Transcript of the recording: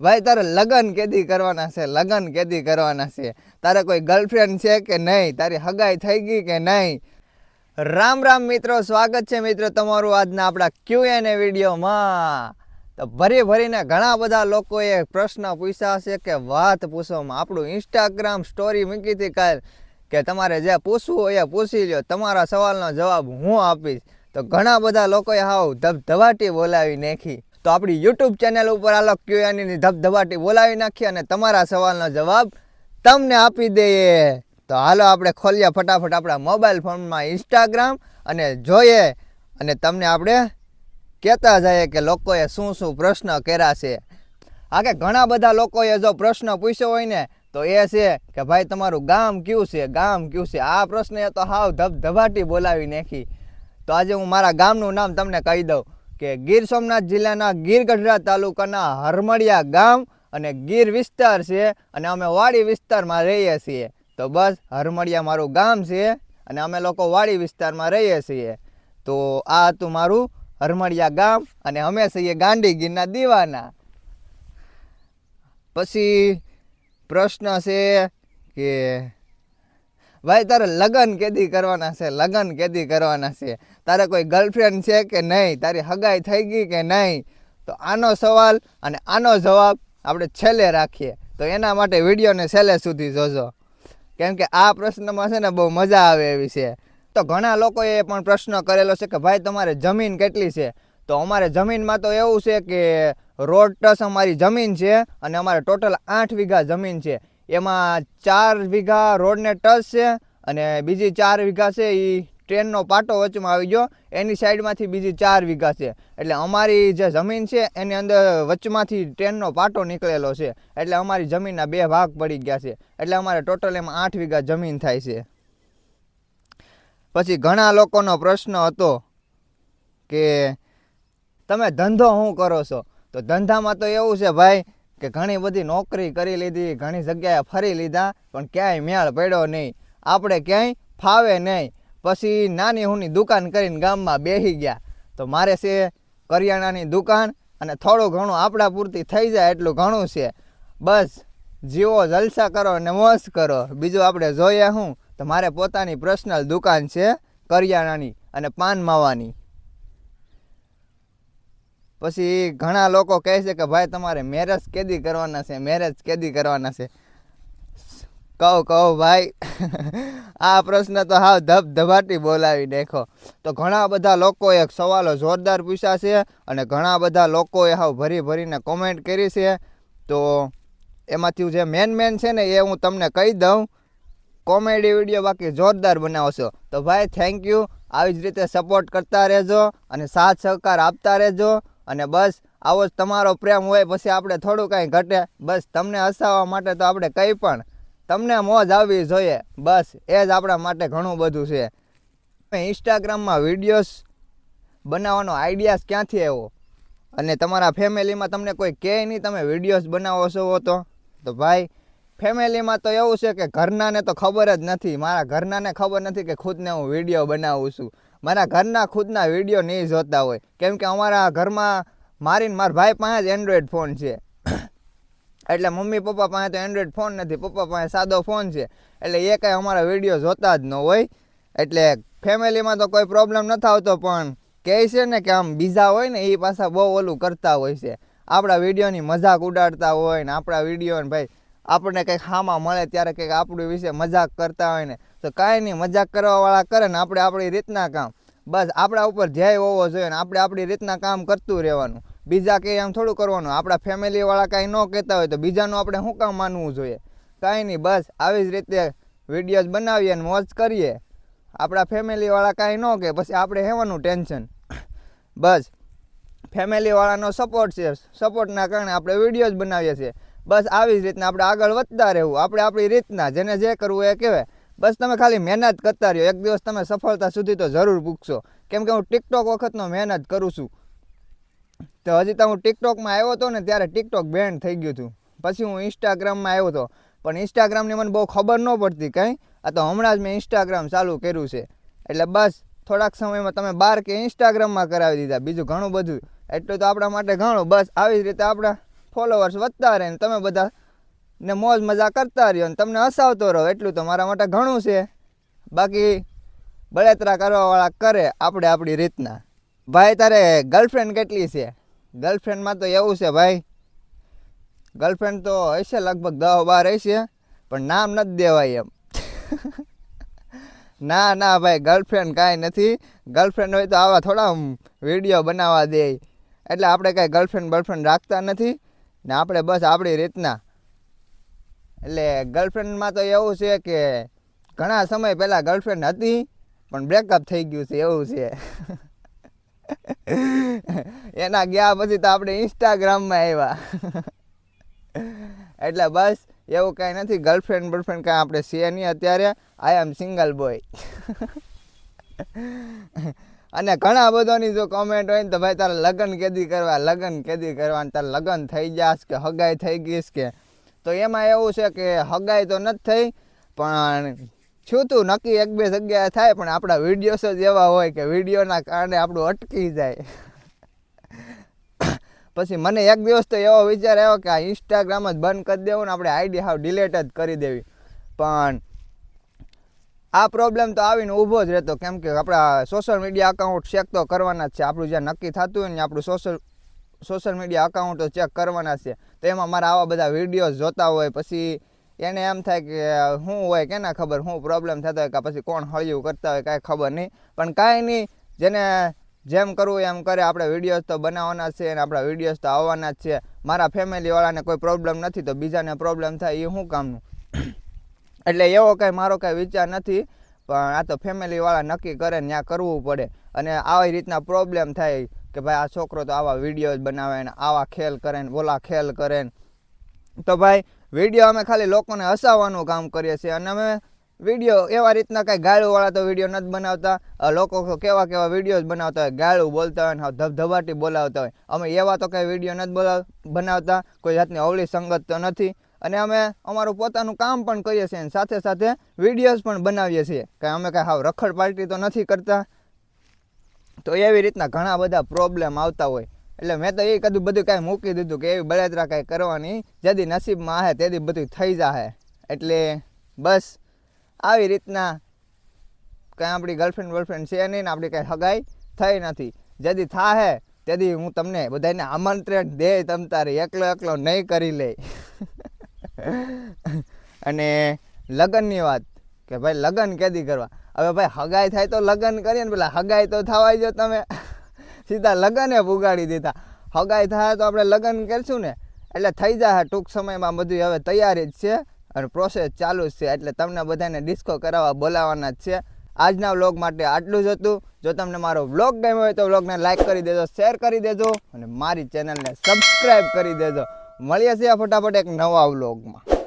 ભાઈ, તારે લગ્ન કેદી કરવાના છે? લગ્ન કેદી કરવાના છે? તારે કોઈ ગર્લફ્રેન્ડ છે કે નહીં? તારી હગાઈ થઈ ગઈ કે નહીં? રામ રામ મિત્રો, સ્વાગત છે મિત્રો તમારું આજના આપણા ક્યુ એન એ વિડીયોમાં. તો ભરી ભરીને ઘણા બધા લોકોએ પ્રશ્ન પૂછ્યા છે કે વાત પૂછવામાં આપણું ઇન્સ્ટાગ્રામ સ્ટોરી મૂકી હતી કાલ કે તમારે જે પૂછવું હોય એ પૂછી લ્યો. તમારા સવાલનો જવાબ હું આપીશ. તો ઘણા બધા લોકોએ હાવ ધબધબાટી બોલાવી નાખી. તો આપણી યુટ્યુબ ચેનલ ઉપર આલો ક્યુ એનની ધબધબાટી બોલાવી નાખી અને તમારા સવાલનો જવાબ તમને આપી દઈએ. તો હાલો આપણે ખોલીએ ફટાફટ આપણા મોબાઈલ ફોનમાં ઇન્સ્ટાગ્રામ અને જોઈએ અને તમને આપણે કહેતા જઈએ કે લોકોએ શું શું પ્રશ્ન કર્યા છે. આ કે ઘણા બધા લોકોએ જો પ્રશ્ન પૂછ્યો હોય ને, તો એ છે કે ભાઈ તમારું ગામ કયું છે, ગામ કયું છે? આ પ્રશ્ને તો હાવ ધબધબાટી બોલાવી નાખી. તો આજે હું મારા ગામનું નામ તમને કહી દઉં. કે ગીર સોમનાથ જિલ્લાના ગીર ગઢડા તાલુકાના હરમડિયા ગામ અને ગીર વિસ્તાર છે અને અમે વાડી વિસ્તારમાં રહીએ છીએ. તો બસ હરમડિયા મારું ગામ છે અને અમે લોકો વાડી વિસ્તારમાં રહીએ છીએ. તો આ હતું મારું હરમડિયા ગામ અને અમે છીએ ગાંડી ગીરના દીવાના. પછી પ્રશ્ન છે કે ભાઈ, તારે લગ્ન કેદી કરવાના છે? લગ્ન કેદી કરવાના છે? તારે કોઈ ગર્લફ્રેન્ડ છે કે નહીં? તારી હગાઈ થઈ ગઈ કે નહીં? તો આનો સવાલ અને આનો જવાબ આપણે છેલ્લે રાખીએ. તો એના માટે વિડીયોને છેલ્લે સુધી જોજો. કેમ કે આ પ્રશ્નમાં છે ને બહુ મજા આવે એવી છે. તો ઘણા લોકોએ પણ પ્રશ્ન કરેલો છે કે ભાઈ, તમારે જમીન કેટલી છે? તો અમારે જમીનમાં તો એવું છે કે રોડ ટસ અમારી જમીન છે અને અમારે ટોટલ આઠ વીઘા જમીન છે. એમાં ચાર વીઘા રોડને ટચ છે અને બીજી ચાર વીઘા છે એ ટ્રેનનો પાટો વચમાં આવી ગયો. એની સાઈડમાંથી બીજી ચાર વીઘા છે. એટલે અમારી જે જમીન છે એની અંદર વચમાંથી ટ્રેનનો પાટો નીકળેલો છે. એટલે અમારી જમીનના બે ભાગ પડી ગયા છે. એટલે અમારે ટોટલ એમાં આઠ વીઘા જમીન થાય છે. પછી ઘણા લોકોનો પ્રશ્ન હતો કે તમે ધંધો શું કરો છો? તો ધંધામાં તો એવું છે ભાઈ કે ઘણી બધી નોકરી કરી લીધી, ઘણી જગ્યાએ ફરી લીધા, પણ ક્યાંય મેળ પડ્યો નહીં. આપણે ક્યાંય ફાવે નહીં. પછી નાની હુની દુકાન કરીને ગામમાં બેસી ગયા. તો મારે છે કરિયાણાની દુકાન અને થોડું ઘણું આપણા પૂરતી થઈ જાય એટલું ઘણું છે. બસ, જીવો જલસા કરો અને મોજ કરો. બીજું આપણે જોઈએ હું તો મારે પોતાની પર્સનલ દુકાન છે કરિયાણાની અને પાન માવાની. પછી ઘણા લોકો કહે છે કે ભાઈ તમારે મેરેજ કેદી કરવાના છે મેરેજ કેદી કરવાના છે? કહો કહો ભાઈ. આ પ્રશ્ન તો હાવ ધબધબાટી બોલાવી નાખો તો ઘણા બધા લોકોએ સવાલો જોરદાર પૂછ્યા છે અને ઘણા બધા લોકોએ હાવ ભરી ભરીને કોમેન્ટ કરી છે. તો એમાંથી જે મેન મેન છે ને એ હું તમને કહી દઉં. કોમેડી વીડિયો બાકી જોરદાર બનાવશો. તો ભાઈ થેન્ક યુ આવી જ રીતે સપોર્ટ કરતા રહેજો અને સાથ સહકાર આપતા રહેજો. અને બસ, આવો જ તમારો પ્રેમ હોય, પછી આપણે થોડું કાંઈ ઘટે. બસ, તમને હસાવવા માટે તો આપણે કંઈ પણ. તમને મોજ આવવી જોઈએ. બસ, એ જ આપણા માટે ઘણું બધું છે. ઇન્સ્ટાગ્રામમાં વિડીયોઝ બનાવવાનો આઈડિયાસ ક્યાંથી આવ્યો? અને તમારા ફેમિલીમાં તમને કોઈ કહે નહીં તમે વિડીયોઝ બનાવો છો તો? તો ભાઈ, ફેમિલીમાં તો એવું છે કે ઘરનાને તો ખબર જ નથી. મારા ઘરનાને ખબર નથી કે ખુદને હું વીડિયો બનાવું છું. મારા ઘરના ખુદના વીડિયો નહીં જોતા હોય. કેમ કે અમારા ઘરમાં મારીને મારા ભાઈ પાસે જ એન્ડ્રોઈડ ફોન છે. એટલે મમ્મી પપ્પા પાસે તો એન્ડ્રોઈડ ફોન નથી, પપ્પા પાસે સાદો ફોન છે. એટલે એ કાંઈ અમારા વીડિયો જોતા જ ન હોય. એટલે ફેમિલીમાં તો કોઈ પ્રોબ્લેમ નથી આવતો, પણ કહે છે ને કે આમ બીજા હોય ને એ પાછા બહુ ઓલું કરતા હોય છે. આપણા વિડીયોની મજાક ઉડાડતા હોય ને આપણા વીડિયો ભાઈ આપણને કંઈક હામાં મળે ત્યારે કંઈક આપણું વિશે મજાક કરતા હોય ને તો કાંઈ નહીં, મજાક કરવાવાળા કરે ને આપણે આપણી રીતના કામ. બસ, આપણા ઉપર ધ્યેય હોવો જોઈએ ને આપણે આપણી રીતના કામ કરતું રહેવાનું. બીજા કંઈ આમ થોડું કરવાનું. આપણા ફેમિલીવાળા કાંઈ ન કહેતા હોય તો બીજાનું આપણે શું કામ માનવું જોઈએ? કાંઈ નહીં, બસ, આવી જ રીતે વિડીયોઝ બનાવીએ અને મોજ કરીએ. આપણા ફેમિલીવાળા કાંઈ ન કહે, પછી આપણે હેવાનું ટેન્શન. બસ, ફેમિલીવાળાનો સપોર્ટ છે. સપોર્ટના કારણે આપણે વિડીયોઝ બનાવીએ છીએ. બસ, આવી જ રીતના આપણે આગળ વધતા રહેવું. આપણે આપણી રીતના, જેને જે કરવું એ કહેવાય. બસ તમે ખાલી મહેનત કરતા રહ્યો. એક દિવસ તમે સફળતા સુધી તો જરૂર પૂગશો કેમ કે હું ટિકટોક વખતનો મહેનત કરું છું. તો હજી તો હું ટિકટોકમાં આવ્યો હતો ને ત્યારે ટિકટોક બેન્ડ થઈ ગયું હતું. પછી હું ઇન્સ્ટાગ્રામમાં આવ્યો હતો. પણ ઇન્સ્ટાગ્રામની મને બહુ ખબર ન પડતી કંઈ. આ તો હમણાં જ મેં ઇન્સ્ટાગ્રામ ચાલુ કર્યું છે. એટલે બસ થોડાક સમયમાં તમે બાર કે ઇન્સ્ટાગ્રામમાં કરાવી દીધા. બીજું ઘણું બધું. એટલું તો આપણા માટે ઘણું. બસ આવી જ રીતે આપણા ફોલોવર્સ વધતા રહે ને તમે બધા ને મોજ મજા કરતા રહ્યો ને તમને હસાવતો રહો, એટલું તો મારા માટે ઘણું છે. બાકી બળેતરા કરવાવાળા કરે આપણે આપણી રીતના. ભાઈ, તારે ગર્લફ્રેન્ડ કેટલી છે? ગર્લફ્રેન્ડમાં તો એવું છે, ભાઈ. ગર્લફ્રેન્ડ તો હશે લગભગ દસ બાર હશે પણ નામ નથી દેવાય એમ. ના ના, ભાઈ ગર્લફ્રેન્ડ કાંઈ નથી. ગર્લફ્રેન્ડ હોય તો આવા થોડા વીડિયો બનાવવા દે. એટલે આપણે કાંઈ ગર્લફ્રેન્ડ બર્લફ્રેન્ડ રાખતા નથી ને આપણે બસ આપણી રીતના. એટલે ગર્લફ્રેન્ડમાં તો એવું છે કે ઘણા સમય પહેલાં ગર્લફ્રેન્ડ હતી, પણ બ્રેકઅપ થઈ ગયું છે, એવું છે. એના ગયા પછી તો આપણે ઇન્સ્ટાગ્રામમાં આવ્યા. એટલે બસ, એવું કાંઈ નથી ગર્લફ્રેન્ડ બર્લફ્રેન્ડ કાંઈ આપણે છીએ નહીં અત્યારે આઈ એમ સિંગલ બોય અને ઘણા બધાની જો કોમેન્ટ હોય ને તો ભાઈ તારે લગ્ન કેદી કરવા, લગ્ન કેદી કરવા તારા લગ્ન થઈ જાશ કે હગાઈ થઈ ગઈશ કે તો એમાં એવું છે કે હગાઈ તો નથી થઈ, પણ છું તું નક્કી એક બે જગ્યાએ થાય, પણ આપણા વિડીયોસ જ એવા હોય કે વિડીયોના કારણે આપણું અટકી જાય. પછી મને એક દિવસ તો એવો વિચાર આવ્યો કે આ ઇન્સ્ટાગ્રામ જ બંધ કરી દેવું ને આપણે આઈડી હાવ ડિલેટ જ કરી દેવી. પણ આ પ્રોબ્લેમ તો આવીને ઊભો જ રહેતો, કેમ કે આપણા સોશિયલ મીડિયા અકાઉન્ટ ચેક તો કરવાના જ છે. આપણું જ્યાં નક્કી થતું હોય ને આપણું સોશિયલ સોશિયલ મીડિયા અકાઉન્ટો ચેક કરવાના છે. તો એમાં મારા આવા બધા વિડીયોઝ જોતા હોય, પછી એને એમ થાય કે શું હોય કેના ખબર શું પ્રોબ્લેમ થતો હોય કે પછી કોણ હળિયું કરતા હોય, કાંઈ ખબર નહીં. પણ કાંઈ નહીં, જેને જેમ કરવું એમ કરે. આપણે વિડીયોઝ તો બનાવવાના છે અને આપણા વિડીયોઝ તો આવવાના જ છે. મારા ફેમિલીવાળાને કોઈ પ્રોબ્લેમ નથી તો બીજાને પ્રોબ્લેમ થાય એ શું કામનું? એટલે એવો કાંઈ મારો કાંઈ વિચાર નથી, પણ આ તો ફેમિલીવાળા નક્કી કરે ને ત્યાં કરવું પડે. અને આવી રીતના પ્રોબ્લેમ થાય કે ભાઈ આ છોકરો તો આવા વીડિયો બનાવે ને આવા ખેલ કરે ને ઓલા ખેલ કરે ને. તો ભાઈ વીડિયો અમે ખાલી લોકોને હસાવવાનું કામ કરીએ છીએ અને અમે વીડિયો એવા રીતના કાંઈ ગાળુવાળા તો વીડિયો નથી બનાવતા. લોકો કેવા કેવા વીડિયો બનાવતા હોય, ગાળું બોલતા હોય ને ધબધબાટી બોલાવતા હોય. અમે એવા તો કાંઈ વીડિયો નથી બનાવતા, કોઈ જાતની અવળી સંગત તો નથી. અને અમે અમારું પોતાનું કામ પણ કરીએ છીએ અને સાથે સાથે વિડીયોઝ પણ બનાવીએ છીએ. કે અમે કાંઈ હાવ રખડ પાર્ટી તો નથી કરતા. તો એવી રીતના ઘણા બધા પ્રોબ્લેમ આવતા હોય. એટલે મેં તો એ કદું બધું કાંઈ મૂકી દીધું કે એવી બળતરા કાંઈ કરવાની જેથી નસીબમાં આવે તેથી બધું થઈ જાહે. એટલે બસ આવી રીતના કાંઈ આપણી ગર્લફ્રેન્ડ બોયફ્રેન્ડ છે નહીં ને આપણી કાંઈ હગાઈ થઈ નથી. જેથી થાહે તેથી હું તમને બધાને આમંત્રણ દે તમ તારે એકલો એકલો નહીં કરી લે અને લગ્નની વાત કે ભાઈ લગ્ન કેદી કરવા? હવે ભાઈ હગાઈ થાય તો લગ્ન કરીએ ને પેલા હગાઈ તો થવાય જો તમે. સીધા લગ્ને પુગાડી દીધા. હગાઈ થાય તો આપણે લગ્ન કરશું ને. એટલે થઈ જાય ટૂંક સમયમાં બધું હવે તૈયારી જ છે અને પ્રોસેસ ચાલુ જ છે. એટલે તમને બધાને ડિસ્કો કરાવવા બોલાવવાના જ છે. આજના વ્લોગ માટે આટલું જ હતું. જો તમને મારો વ્લોગ ગમ્યો હોય તો વ્લોગને લાઇક કરી દેજો શેર કરી દેજો અને મારી ચેનલને સબસ્ક્રાઈબ કરી દેજો. મળીએ છીએ ફટાફટ એક નવા વ્લોગમાં